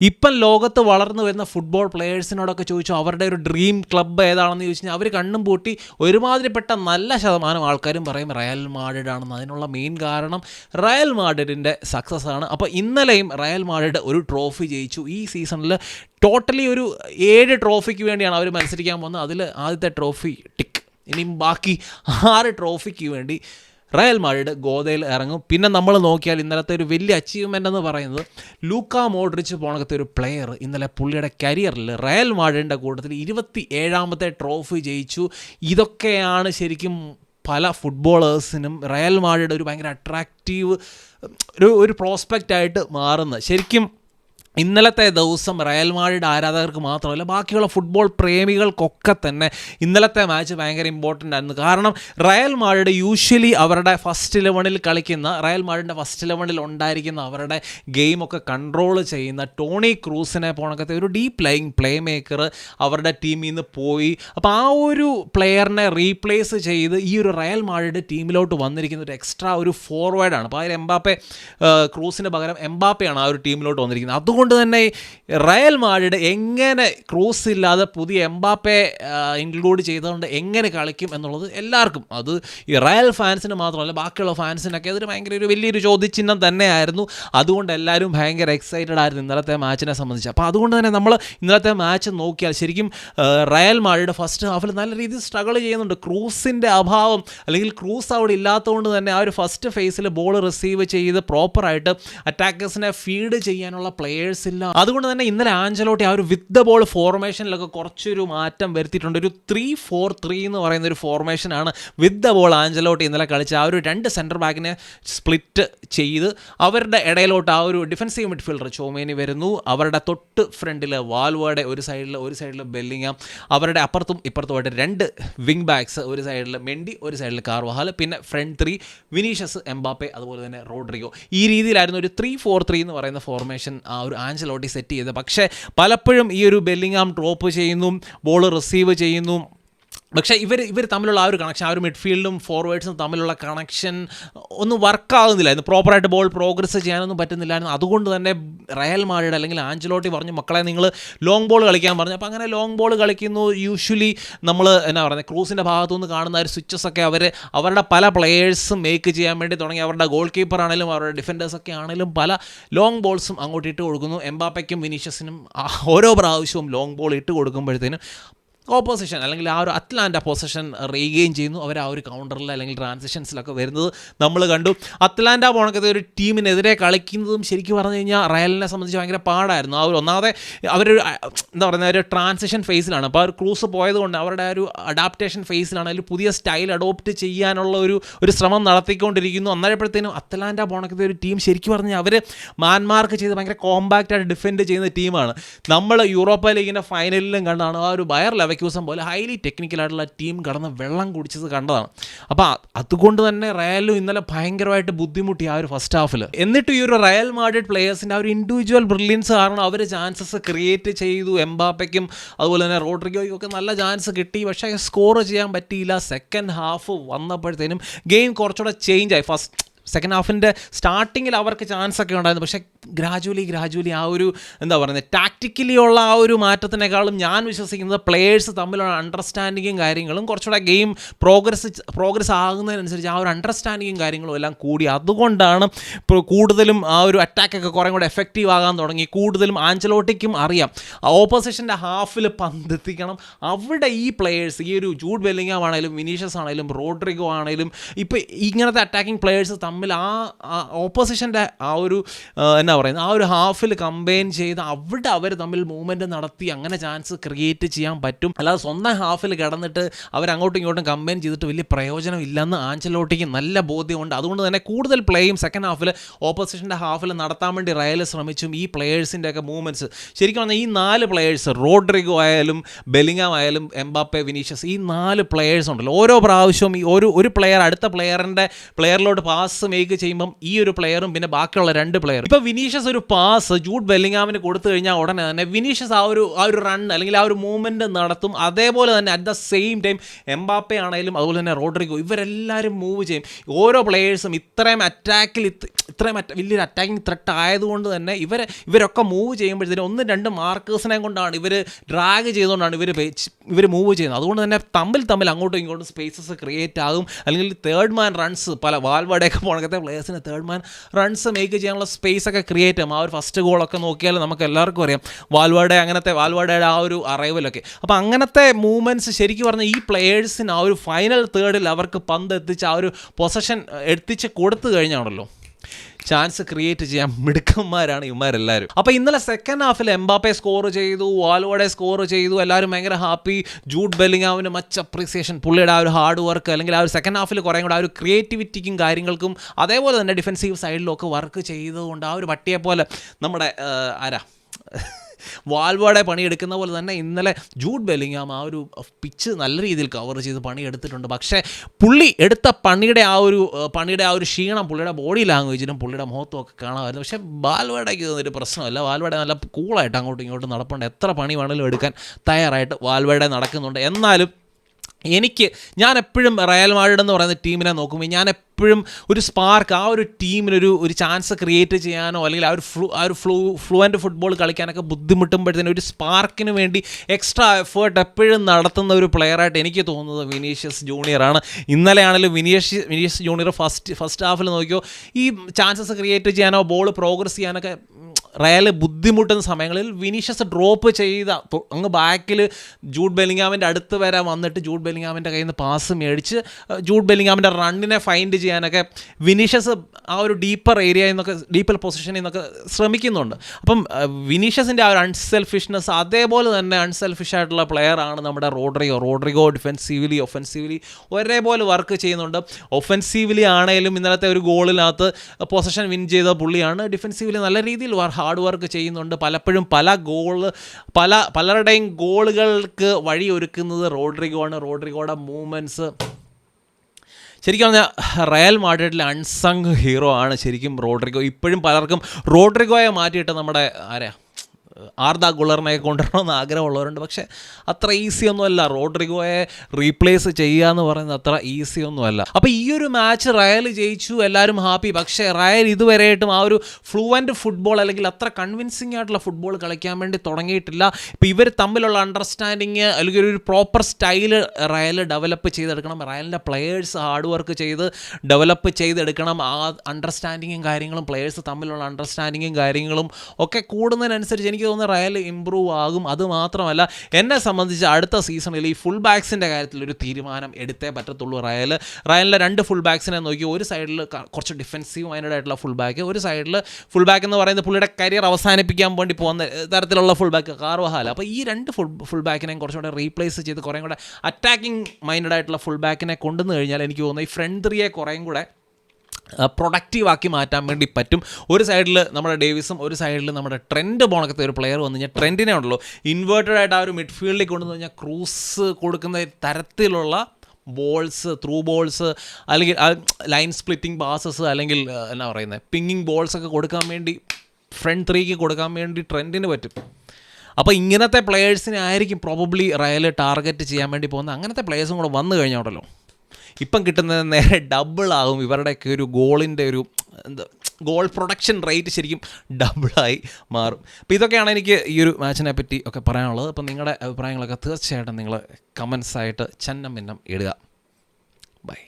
ഇപ്പം ലോകത്ത് വളർന്നു വരുന്ന ഫുട്ബോൾ പ്ലെയേഴ്സിനോടൊക്കെ ചോദിച്ചു അവരുടെ ഒരു ഡ്രീം ക്ലബ്ബ് ഏതാണെന്ന് ചോദിച്ചു കഴിഞ്ഞാൽ അവർ കണ്ണും പൂട്ടി ഒരുമാതിരിപ്പെട്ട നല്ല ശതമാനം ആൾക്കാരും പറയും റയൽ മാഡ്രിഡ് ആണെന്ന്. അതിനുള്ള മെയിൻ കാരണം റയൽ മാഡ്രിഡിന്റെ സക്സസ് ആണ്. അപ്പോൾ ഇന്നലെയും റയൽ മാഡ്രിഡ് ഒരു ട്രോഫി ജയിച്ചു. ഈ സീസണിൽ ടോട്ടലി ഒരു ഏഴ് ട്രോഫിക്ക് വേണ്ടിയാണ് അവർ മത്സരിക്കാൻ പോകുന്നത്. അതിൽ ആദ്യത്തെ ട്രോഫി ടിക്ക് ഇനിയും ബാക്കി ആറ് ട്രോഫിക്ക് വേണ്ടി റയൽ മാഡ്രിഡ് ഗോതയിൽ ഇറങ്ങും. പിന്നെ നമ്മൾ നോക്കിയാൽ ഇന്നലത്തെ ഒരു വലിയ അച്ചീവ്മെന്റ് എന്ന് പറയുന്നത് ലൂക്ക മോഡ്രിച്ച് പോണകത്തെ ഒരു പ്ലെയർ ഇന്നലെ പുള്ളിയുടെ കരിയറിൽ റയൽ മാഡ്രിഡിന്റെ കൂട്ടത്തിൽ ഇരുപത്തി ഏഴാമത്തെ ട്രോഫി ജയിച്ചു. ഇതൊക്കെയാണ് ശരിക്കും പല ഫുട്ബോളേഴ്സിനും റയൽ മാഡ്രിഡ് ഒരു ഭയങ്കര അട്രാക്റ്റീവ് ഒരു ഒരു പ്രോസ്പെക്റ്റായിട്ട് മാറുന്നത്. ശരിക്കും ഇന്നലത്തെ ദിവസം റയൽ മാഡ്രിഡ് ആരാധകർക്ക് മാത്രമല്ല ബാക്കിയുള്ള ഫുട്ബോൾ പ്രേമികൾക്കൊക്കെ തന്നെ ഇന്നലത്തെ മാച്ച് ഭയങ്കര ഇമ്പോർട്ടന്റ് ആയിരുന്നു. കാരണം റയൽ മാഡ്രിഡ് യൂഷ്വലി അവരുടെ ഫസ്റ്റ് ഇലവണിൽ കളിക്കുന്ന റയൽ മാഡ്രിഡിന്റെ ഫസ്റ്റ് ഇലവണിൽ ഉണ്ടായിരിക്കുന്ന അവരുടെ ഗെയിമൊക്കെ കൺട്രോൾ ചെയ്യുന്ന ടോണി ക്രൂസിനെ പോണക്കത്തെ ഒരു ഡീപ്പ് ലൈങ് പ്ലേ മേക്കർ അവരുടെ ടീമിൽ നിന്ന് പോയി. അപ്പോൾ ആ ഒരു പ്ലെയറിനെ റീപ്ലേസ് ചെയ്ത് ഈ ഒരു റയൽ മാഡ്രിഡ് ടീമിലോട്ട് വന്നിരിക്കുന്ന ഒരു എക്സ്ട്രാ ഒരു ഫോർവേഡാണ് അപ്പോൾ അതിൽ എംബാപ്പെ ക്രൂസിന് പകരം എംബാപ്പയാണ് ആ ഒരു ടീമിലോട്ട് വന്നിരിക്കുന്നത്. അതുകൊണ്ട് തന്നെ റയൽ മാഡ്രിഡ് എങ്ങനെ ക്രോസ് ഇല്ലാതെ പുതിയ എംബാപ്പെ ഇൻക്ലൂഡ് ചെയ്തുകൊണ്ട് എങ്ങനെ കളിക്കും എന്നുള്ളത് എല്ലാവർക്കും അത് ഈ റയൽ ഫാൻസിന് മാത്രമല്ല ബാക്കിയുള്ള ഫാൻസിനൊക്കെ അതൊരു ഭയങ്കര ഒരു വലിയൊരു ചോദ്യചിഹ്നം തന്നെയായിരുന്നു. അതുകൊണ്ട് എല്ലാവരും ഭയങ്കര എക്സൈറ്റഡ് ആയിരുന്നു ഇന്നലത്തെ മാച്ചിനെ സംബന്ധിച്ച്. അപ്പോൾ അതുകൊണ്ട് തന്നെ നമ്മൾ ഇന്നലത്തെ മാച്ച് നോക്കിയാൽ ശരിക്കും റയൽ മാഡ്രിഡ് ഫസ്റ്റ് ഹാഫിൽ നല്ല രീതിയിൽ സ്ട്രഗിൾ ചെയ്യുന്നുണ്ട്. ക്രൂസിന്റെ അഭാവം അല്ലെങ്കിൽ ക്രൂസ് അവിടെ ഇല്ലാത്തതുകൊണ്ട് തന്നെ ആ ഒരു ഫസ്റ്റ് ഫേസിൽ ബോൾ റിസീവ് ചെയ്ത് പ്രോപ്പറായിട്ട് അറ്റാക്കേഴ്സിനെ ഫീഡ് ചെയ്യാനുള്ള പ്ലെയേഴ്സ് ഇല്ല. അതുകൊണ്ട് തന്നെ ഇന്നലെ ആഞ്ചലോട്ടി ആ ഒരു വിത്ത് ദ ബോൾ ഫോർമേഷനിലൊക്കെ കുറച്ചൊരു മാറ്റം വരുത്തിയിട്ടുണ്ട്. ഒരു ത്രീ ഫോർ ത്രീ എന്ന് പറയുന്ന ഒരു ഫോർമേഷനാണ് വിത്ത് ദ ബോൾ ആഞ്ചലോട്ടി ഇന്നലെ കളിച്ച ആ ഒരു രണ്ട് സെന്റർ ബാക്കിനെ സ്പ്ലിറ്റ് ചെയ്ത് അവരുടെ ഇടയിലോട്ട് ആ ഒരു ഡിഫൻസീവ് മിഡ്ഫീൽഡർ ചോമേനി വരുന്നു. അവരുടെ തൊട്ട് ഫ്രണ്ടിൽ വാൽവേർഡ് ഒരു സൈഡിൽ ഒരു സൈഡിൽ ബെല്ലിങ്ങാം അവരുടെ അപ്പുറത്തും ഇപ്പുറത്തുമായിട്ട് രണ്ട് വിങ് ബാക്സ് ഒരു സൈഡിൽ മെൻഡി ഒരു സൈഡിൽ കാർവഹാൽ പിന്നെ ഫ്രണ്ട് ത്രീ വിനീഷ്യസ് എംബാപ്പെ അതുപോലെ തന്നെ റോഡ്രിഗോ. ഈ രീതിയിലായിരുന്നു ഒരു ത്രീ ഫോർ ത്രീ എന്ന് പറയുന്ന ഫോർമേഷൻ ആ ഒരു ആഞ്ചലോട്ടി സെറ്റ് ചെയ്തത്. പക്ഷേ പലപ്പോഴും ഈ ഒരു ബെല്ലിങ്ങാം ഡ്രോപ്പ് ചെയ്യുന്നു ബോൾ റിസീവ് ചെയ്യുന്നു പക്ഷേ ഇവർ ഇവർ തമ്മിലുള്ള ആ ഒരു കണക്ഷൻ ആ ഒരു മിഡ്ഫീൽഡും ഫോർവേഡ്സും തമ്മിലുള്ള കണക്ഷൻ ഒന്നും വർക്കാകുന്നില്ലായിരുന്നു പ്രോപ്പറായിട്ട് ബോൾ പ്രോഗ്രസ് ചെയ്യാനൊന്നും പറ്റുന്നില്ലായിരുന്നു. അതുകൊണ്ട് തന്നെ റയൽ മാഡ്രിഡ് അല്ലെങ്കിൽ ആഞ്ചലോട്ടി പറഞ്ഞു മക്കളെ നിങ്ങൾ ലോങ് ബോൾ കളിക്കാൻ പറഞ്ഞു. അപ്പോൾ അങ്ങനെ ലോങ് ബോൾ കളിക്കുന്നു. യൂഷ്വലി നമ്മൾ എന്നാ പറയുന്നത് ക്രൂസിന്റെ ഭാഗത്തു നിന്ന് കാണുന്ന ഒരു സ്വിച്ചസ് ഒക്കെ അവർ അവരുടെ പല പ്ലെയേഴ്സും മേക്ക് ചെയ്യാൻ വേണ്ടി തുടങ്ങി. അവരുടെ ഗോൾ കീപ്പർ ആണെങ്കിലും അവരുടെ ഡിഫൻഡേഴ്സൊക്കെ ആണെങ്കിലും പല ലോങ് ബോൾസും അങ്ങോട്ട് ഇട്ട് കൊടുക്കുന്നു. എംബാപ്പയ്ക്കും വിനീഷ്യസിനും ഓരോ പ്രാവശ്യവും ലോങ് ബോൾ ഇട്ട് കൊടുക്കുമ്പോഴത്തേനും ഓപ്പോസിഷൻ അല്ലെങ്കിൽ ആ ഒരു അറ്റ്ലാന്റ പൊസിഷൻ റീഗെയിൻ ചെയ്യുന്നു. അവർ ആ ഒരു കൗണ്ടറിൽ അല്ലെങ്കിൽ ട്രാൻസിഷൻസിലൊക്കെ വരുന്നത് നമ്മൾ കണ്ടു. അറ്റ്ലാന്റ പോണക്കത്തെ ഒരു ടീമിനെതിരെ കളിക്കുന്നതും ശരിക്കും പറഞ്ഞു കഴിഞ്ഞാൽ റയലിനെ സംബന്ധിച്ച് ഭയങ്കര പാടായിരുന്നു. ആ ഒരു ഒന്നാമതെ അവരൊരു എന്താ പറയുക ഒരു ട്രാൻസിഷൻ ഫേസിലാണ് അപ്പോൾ ഒരു ക്രൂസ് പോയതുകൊണ്ട് അവരുടെ ഒരു അഡാപ്റ്റേഷൻ ഫേസിലാണ് അതിൽ പുതിയ സ്റ്റൈൽ അഡോപ്റ്റ് ചെയ്യാനുള്ള ഒരു ഒരു ശ്രമം നടത്തിക്കൊണ്ടിരിക്കുന്നു. അന്നേരപ്പോഴത്തേനും അറ്റ്ലാന്റ പോണക്കത്തെ ഒരു ടീം ശരിക്കും പറഞ്ഞാൽ അവർ മാൻമാർക്ക് ചെയ്ത് ഭയങ്കര കോമ്പാക്റ്റ് ആയിട്ട് ഡിഫെൻഡ് ചെയ്യുന്ന ടീമാണ് നമ്മൾ യൂറോപ്പ ലീഗിന്റെ ഫൈനലിലും കണ്ടാണ് ആ ഒരു ബയർ ലെവക്യൂസം പോലെ ഹൈലി ടെക്നിക്കലായിട്ടുള്ള ടീം കടന്ന് വെള്ളം കുടിച്ചത് കണ്ടതാണ്. അപ്പോൾ അതുകൊണ്ട് തന്നെ റയലും ഇന്നലെ ഭയങ്കരമായിട്ട് ബുദ്ധിമുട്ടി ആ ഒരു ഫസ്റ്റ് ഹാഫിൽ എന്നിട്ട് ഈ ഒരു റയൽ മാഡ്രിഡ് പ്ലേയേഴ്സിന്റെ ആ ഒരു ഇൻഡിവിജ്വൽ ബ്രില്യൻസ് കാരണം അവർ ചാൻസസ് ക്രിയേറ്റ് ചെയ്തു. എംബാപ്പയ്ക്കും അതുപോലെ തന്നെ റോഡ്രിഗോയ്ക്കും ഒക്കെ നല്ല ചാൻസ് കിട്ടി. പക്ഷേ സ്കോർ ചെയ്യാൻ പറ്റിയില്ല. സെക്കൻഡ് ഹാഫ് വന്നപ്പോഴത്തേനും ഗെയിം കുറച്ചുകൂടെ ചേഞ്ച് ആയി. ഫസ്റ്റ് സെക്കൻഡ് ഹാഫിന്റെ സ്റ്റാർട്ടിങ്ങിൽ അവർക്ക് ചാൻസ് ഒക്കെ ഉണ്ടായിരുന്നു. പക്ഷേ ഗ്രാജുവലി ഗ്രാജുവലി ആ ഒരു എന്താ പറയുന്നത് ടാക്റ്റിക്കലി ഉള്ള ആ ഒരു മാറ്റത്തിനേക്കാളും ഞാൻ വിശ്വസിക്കുന്നത് പ്ലേയേഴ്സ് തമ്മിലുള്ള അണ്ടർസ്റ്റാൻഡിങ്ങും കാര്യങ്ങളും കുറച്ചുകൂടെ ഗെയിം പ്രോഗ്രസ് പ്രോഗ്രസ് ആകുന്നതിനനുസരിച്ച് ആ ഒരു അണ്ടർസ്റ്റാൻഡിങ്ങും കാര്യങ്ങളും എല്ലാം കൂടി. അതുകൊണ്ടാണ് ഇപ്പോൾ കൂടുതലും ആ ഒരു അറ്റാക്കൊക്കെ കുറേ കൂടെ എഫക്റ്റീവ് ആകാൻ തുടങ്ങി. കൂടുതലും ആഞ്ചലോട്ടിക്കും അറിയാം. ഓപ്പോസിഷന്റെ ഹാഫിൽ പന്തെത്തിക്കണം. അവിടെ ഈ പ്ലേയേഴ്സ് ഈ ഒരു ജൂഡ് ബെല്ലിങ്ങാം ആണെങ്കിലും വിനീഷ്യസ് ആണെങ്കിലും റോഡ്രിഗോ ആണെങ്കിലും ഇപ്പോൾ ഇങ്ങനത്തെ അറ്റാക്കിംഗ് പ്ലേയേഴ്സ് തമ്മിൽ ആ ഓപ്പോസിഷന്റെ ആ ഒരു എന്നാ പറയുന്നത് ആ ഒരു ഹാഫിൽ കമ്പയിൻ ചെയ്ത് അവിടെ അവർ തമ്മിൽ മൂവ്മെന്റ് നടത്തി അങ്ങനെ ചാൻസ് ക്രിയേറ്റ് ചെയ്യാൻ പറ്റും. അല്ലാതെ സ്വന്തം ഹാഫിൽ കിടന്നിട്ട് അവരങ്ങോട്ടും ഇങ്ങോട്ടും കമ്പയിൻ ചെയ്തിട്ട് വലിയ പ്രയോജനം ഇല്ലെന്ന് ആഞ്ചലോട്ടിക്ക് നല്ല ബോധ്യമുണ്ട്. അതുകൊണ്ട് തന്നെ കൂടുതൽ പ്ലേയും സെക്കൻഡ് ഹാഫിൽ ഓപ്പോസിഷന്റെ ഹാഫിൽ നടത്താൻ വേണ്ടി റയൽ ശ്രമിച്ചും ഈ പ്ലേയേഴ്സിന്റെ ഒക്കെ മൂവ്മെന്റ്സ് ശരിക്കും പറഞ്ഞാൽ ഈ നാല് പ്ലേയേഴ്സ് റോഡ്രിഗോ ആയാലും ബെലിങ്ങാം ആയാലും എംബാപ്പെ വിനീഷ്യസ് ഈ നാല് പ്ലേയേഴ്സ് ഉണ്ടല്ലോ. ഓരോ പ്രാവശ്യവും ഈ ഒരു ഒരു പ്ലെയർ അടുത്ത പ്ലെയറിന്റെ പ്ലെയറിലോട്ട് പാസ് മേക്ക് ചെയ്യുമ്പം ഈ ഒരു പ്ലെയറും പിന്നെ ബാക്കിയുള്ള രണ്ട് പ്ലെയർ ഇപ്പൊ വിനീഷ്യസ് ഒരു പാസ് ജൂഡ് ബെല്ലിങ്ങാമിന് കൊടുത്തു കഴിഞ്ഞാൽ ഉടനെ തന്നെ വിനീഷ്യസ് ആ ഒരു ആ ഒരു റൺ അല്ലെങ്കിൽ ആ ഒരു മൂവ്മെന്റ് നടത്തും. അതേപോലെ തന്നെ at the same time Mbappe ആണെങ്കിലും അതുപോലെ തന്നെ റോഡ്രിഗോ ഇവരെല്ലാവരും മൂവ് ചെയ്യും. ഓരോ പ്ലെയേഴ്സും ഇത്രയും അറ്റാക്കിൽ ഇത്രയും വലിയൊരു അറ്റാക്കിംഗ് ത്രെട്ട് ആയതുകൊണ്ട് തന്നെ ഇവരെ ഇവരൊക്കെ മൂവ് ചെയ്യുമ്പോഴത്തേനും ഒന്ന് രണ്ട് മാർക്കേഴ്സിനെ കൊണ്ടാണ് ഇവർ ഡ്രാഗ് ചെയ്തുകൊണ്ടാണ് ഇവർ ഇവർ മൂവ് ചെയ്യുന്നത്. അതുകൊണ്ട് തന്നെ തമ്മിൽ തമ്മിൽ അങ്ങോട്ടും ഇങ്ങോട്ടും സ്പേസസ് ക്രിയേറ്റ് ആകും. അല്ലെങ്കിൽ തേർഡ് മാൻ റൺസ് പല വാൽവാടയൊക്കെ പോണക്കത്തെ പ്ലേയേഴ്സിന് തേർഡ് മാൻ റൺസ് മേക്ക് ചെയ്യാനുള്ള സ്പേസ് ഒക്കെ ക്രിയേറ്റ് ചെയ്യും ആ ഒരു ഫസ്റ്റ് ഗോളൊക്കെ നോക്കിയാൽ നമുക്ക് എല്ലാവർക്കും അറിയാം. വാൽവാടെ അങ്ങനത്തെ വാൽവാഡയുടെ ആ ഒരു അറൈവലൊക്കെ അപ്പോൾ അങ്ങനത്തെ മൂവ്മെന്റ്സ് ശരിക്കും പറഞ്ഞാൽ ഈ പ്ലേയേഴ്സിന് ആ ഒരു ഫൈനൽ തേർഡിൽ അവർക്ക് പന്ത് എത്തിച്ച് ആ ഒരു പൊസഷൻ എത്തിച്ച് കൊടുത്തു കഴിഞ്ഞാണല്ലോ. ചാൻസ് ക്രിയേറ്റ് ചെയ്യാൻ മിടുക്കന്മാരാണ് ഇവന്മാരെല്ലാവരും അപ്പോൾ ഇന്നലെ സെക്കൻഡ് ഹാഫിൽ എംബാപ്പെ സ്കോർ ചെയ്തു വാൽവോടെ സ്കോർ ചെയ്തു എല്ലാവരും ഭയങ്കര ഹാപ്പി ജൂഡ് ബെല്ലിങ്ങാവിന് മച്ച് അപ്രീസിയേഷൻ പുള്ളിയുടെ ആ ഒരു ഹാർഡ് വർക്ക് അല്ലെങ്കിൽ ആ ഒരു സെക്കൻഡ് ഹാഫിൽ കുറേ കൂടെ ആ ഒരു ക്രിയേറ്റിവിറ്റിക്കും കാര്യങ്ങൾക്കും അതേപോലെ തന്നെ ഡിഫൻസീവ് സൈഡിലൊക്കെ വർക്ക് ചെയ്തുകൊണ്ട് ആ ഒരു പട്ടിയെ പോലെ നമ്മുടെ ആരാ? വാൽവാടെ പണിയെടുക്കുന്ന പോലെ തന്നെ ഇന്നലെ ജൂഡ് ബെല്ലിങ്ങാം ആ ഒരു പിച്ച് നല്ല രീതിയിൽ കവർ ചെയ്ത് പണിയെടുത്തിട്ടുണ്ട്. പക്ഷേ പുള്ളി എടുത്ത പണിയുടെ ആ ഒരു പണിയുടെ ആ ഒരു ക്ഷീണം പുള്ളിയുടെ ബോഡി ലാംഗ്വേജിനും പുള്ളിയുടെ മുഖത്തും ഒക്കെ കാണാമായിരുന്നു. പക്ഷേ വാൽവാടയ്ക്ക് ഇതൊരു പ്രശ്നമല്ല. വാൽവാട നല്ല കൂളായിട്ട് അങ്ങോട്ടും ഇങ്ങോട്ടും നടപ്പുണ്ട്. എത്ര പണി വേണമെങ്കിലും എടുക്കാൻ തയ്യാറായിട്ട് വാൽവാട നടക്കുന്നുണ്ട്. എന്നാലും എനിക്ക് ഞാൻ എപ്പോഴും റയൽ മാഡ്രിഡ് എന്ന് പറയുന്ന ടീമിനെ നോക്കുമ്പോൾ ഞാൻ എപ്പോഴും ഒരു സ്പാർക്ക് ആ ഒരു ടീമിനൊരു ഒരു ചാൻസ് ക്രിയേറ്റ് ചെയ്യാനോ അല്ലെങ്കിൽ ആ ഒരു ഫ്ലൂ ആ ഒരു ഫ്ലൂ ഫ്ലുവന്റ് ഫുട്ബോൾ കളിക്കാനൊക്കെ ബുദ്ധിമുട്ടുമ്പോഴത്തേനും ഒരു സ്പാർക്കിന് വേണ്ടി എക്സ്ട്രാ എഫേർട്ട് എപ്പോഴും നടത്തുന്ന ഒരു പ്ലെയറായിട്ട് എനിക്ക് തോന്നുന്നത് വിനീഷ്യസ് ജൂനിയറാണ് ഇന്നലെയാണെങ്കിലും Vini Vinicius Junior first first ഹാഫിൽ നോക്കിയോ ഈ ചാൻസസ് ക്രിയേറ്റ് ചെയ്യാനോ ബോൾ പ്രോഗ്രസ് ചെയ്യാനൊക്കെ റയൽ ബുദ്ധിമുട്ടുന്ന സമയങ്ങളിൽ വിനീഷ്യസ് ഡ്രോപ്പ് ചെയ്ത അങ്ങ് ബാക്കിൽ ജൂഡ് ബെലിങ്ങാമിന്റെ അടുത്ത് വരെ വന്നിട്ട് ജൂഡ് ബെലിങ്ങാമിന്റെ കയ്യിൽ നിന്ന് പാസ് മേടിച്ച് ജൂഡ് ബെലിങ്ങാമിന്റെ റണ്ണിനെ ഫൈൻഡ് ചെയ്യാനൊക്കെ വിനീഷ്യസ് ആ ഒരു ഡീപ്പർ ഏരിയയിൽ നിന്നൊക്കെ ഡീപ്പർ പൊസിഷനിൽ നിന്നൊക്കെ ശ്രമിക്കുന്നുണ്ട്. അപ്പം വിനീഷ്യസിന്റെ ആ ഒരു അൺസെൽഫിഷ്നെസ് അതേപോലെ തന്നെ അൺസെൽഫിഷ് ആയിട്ടുള്ള പ്ലെയർ ആണ് നമ്മുടെ റോഡ്രിഗോ. റോഡ്രിഗോ ഡിഫെൻസീവ്ലി ഒഫെൻസീവ്ലി ഒരേപോലെ വർക്ക് ചെയ്യുന്നുണ്ട്. ഒഫെൻസീവ്ലി ആണെങ്കിലും ഇന്നലത്തെ ഒരു ഗോളിനകത്ത് പൊസിഷൻ വിൻ ചെയ്ത പുള്ളിയാണ്. ഡിഫെൻസീവ്ലി നല്ല രീതിയിൽ ഹാർഡ് വർക്ക് ചെയ്യുന്നുണ്ട്. പലപ്പോഴും പല ഗോൾ പല പലരുടെയും ഗോളുകൾക്ക് വഴിയൊരുക്കുന്നത് റോഡ്രിഗോ ആണ് റോഡ്രിഗോയുടെ മൂവ്മെന്റ്സ് ശരിക്കും പറഞ്ഞാൽ റയൽ മാഡ്രിഡിലെ അൺസങ് ഹീറോ ആണ് ശരിക്കും റോഡ്രിഗോ. ഇപ്പോഴും പലർക്കും റോഡ്രിഗോയെ മാറ്റിയിട്ട് നമ്മുടെ ആരാ? ആർദ ഗുളറിനെ കൊണ്ടുവരണമെന്ന് ആഗ്രഹമുള്ളവരുണ്ട്. പക്ഷേ അത്ര ഈസി ഒന്നുമല്ല. റോഡ്രിഗോയെ റീപ്ലേസ് ചെയ്യുക എന്ന് പറയുന്നത് അത്ര ഈസി ഒന്നുമല്ല. അപ്പോൾ ഈ ഒരു മാച്ച് റയൽ ജയിച്ചു എല്ലാവരും ഹാപ്പി പക്ഷേ റയൽ ഇതുവരെയായിട്ടും ആ ഒരു ഫ്ലുവന്റ് ഫുട്ബോൾ അല്ലെങ്കിൽ അത്ര കൺവിൻസിംഗ് ആയിട്ടുള്ള ഫുട്ബോൾ കളിക്കാൻ വേണ്ടി തുടങ്ങിയിട്ടില്ല. ഇപ്പോൾ ഇവർ തമ്മിലുള്ള അണ്ടർസ്റ്റാൻഡിങ് അല്ലെങ്കിൽ ഒരു പ്രോപ്പർ സ്റ്റൈൽ റയൽ ഡെവലപ്പ് ചെയ്തെടുക്കണം. റയലിന്റെ പ്ലെയേഴ്സ് ഹാർഡ് വർക്ക് ചെയ്ത് ഡെവലപ്പ് ചെയ്തെടുക്കണം. ആ അണ്ടർസ്റ്റാൻഡിങ്ങും കാര്യങ്ങളും പ്ലെയേഴ്സ് തമ്മിലുള്ള അണ്ടർസ്റ്റാൻഡിങ്ങും കാര്യങ്ങളും ഒക്കെ കൂടുന്നതിനനുസരിച്ച് എനിക്ക് തോന്നുന്നു റയൽ ഇമ്പ്രൂവ് ആകും. അത് മാത്രമല്ല എന്നെ സംബന്ധിച്ച് അടുത്ത സീസണിൽ ഈ ഫുൾ ബാക്സിന്റെ കാര്യത്തിൽ ഒരു തീരുമാനം എടുത്തേ പറ്റത്തുള്ളൂ റയൽ. റയലിലെ രണ്ട് ഫുൾ ബാക്സിനെ നോക്കി ഒരു സൈഡിൽ കുറച്ച് ഡിഫെൻസീവ് മൈൻഡഡ് ആയിട്ടുള്ള ഫുൾ ബാക്ക് ഒരു സൈഡിൽ ഫുൾ ബാക്ക് എന്ന് പറയുന്നത് പുള്ളിയുടെ കരിയർ അവസാനിപ്പിക്കാൻ വേണ്ടി പോകുന്ന തരത്തിലുള്ള ഫുൾ ബാക്ക് കാർവഹാല. അപ്പോൾ ഈ രണ്ട് ഫുൾ ഫുൾ ബാക്കിനെയും കുറച്ചുകൂടെ റീപ്ലേസ് ചെയ്ത് കുറേ കൂടെ അറ്റാക്കിംഗ് മൈൻഡഡ് ആയിട്ടുള്ള ഫുൾ ബാക്കിനെ കൊണ്ടുവന്ന് കഴിഞ്ഞാൽ എനിക്ക് തോന്നുന്നു ഈ ഫ്രണ്ട് ത്രീയെ കുറേയും കൂടെ പ്രൊഡക്റ്റീവ് ആക്കി മാറ്റാൻ വേണ്ടി പറ്റും. ഒരു സൈഡിൽ നമ്മുടെ ഡേവിസും ഒരു സൈഡിൽ നമ്മുടെ ട്രെൻഡ് പോണക്കത്തെ ഒരു പ്ലെയർ വന്നു കഴിഞ്ഞാൽ ട്രെൻഡിനെ ഉണ്ടല്ലോ ഇൻവേർട്ടഡ് ആയിട്ട് ആ ഒരു മിഡ്ഫീൽഡിൽ കൊണ്ടുവന്ന് കഴിഞ്ഞാൽ ക്രൂസ് കൊടുക്കുന്ന തരത്തിലുള്ള ബോൾസ് ത്രൂ ബോൾസ് അല്ലെങ്കിൽ ലൈൻ സ്പ്ലിറ്റിംഗ് പാസസ് അല്ലെങ്കിൽ എന്നാ പറയുന്നത് പിങ്ങിങ് ബോൾസ് ഒക്കെ കൊടുക്കാൻ വേണ്ടി ഫ്രണ്ട് ത്രീക്ക് കൊടുക്കാൻ വേണ്ടി ട്രെൻഡിന് പറ്റും. അപ്പോൾ ഇങ്ങനത്തെ പ്ലെയേഴ്സിനെ ആയിരിക്കും പ്രോബബ്ലി റയൽ ടാർഗറ്റ് ചെയ്യാൻ വേണ്ടി പോകുന്നത്. അങ്ങനത്തെ പ്ലെയേഴ്സും കൂടെ വന്നു കഴിഞ്ഞോണ്ടല്ലോ ഇപ്പം കിട്ടുന്നത് നേരെ ഡബിൾ ആകും. ഇവരുടെയൊക്കെ ഒരു ഗോളിന്റെ ഒരു എന്താ ഗോൾ പ്രൊഡക്ഷൻ റേറ്റ് ശരിക്കും ഡബിളായി മാറും. അപ്പോൾ ഇതൊക്കെയാണ് എനിക്ക് ഈ ഒരു മാച്ചിനെ പറ്റി ഒക്കെ പറയാനുള്ളത്. അപ്പോൾ നിങ്ങളുടെ അഭിപ്രായങ്ങളൊക്കെ തീർച്ചയായിട്ടും നിങ്ങൾ കമൻസായിട്ട് ചന്നം ഭിന്നം ഇടുക. ബൈ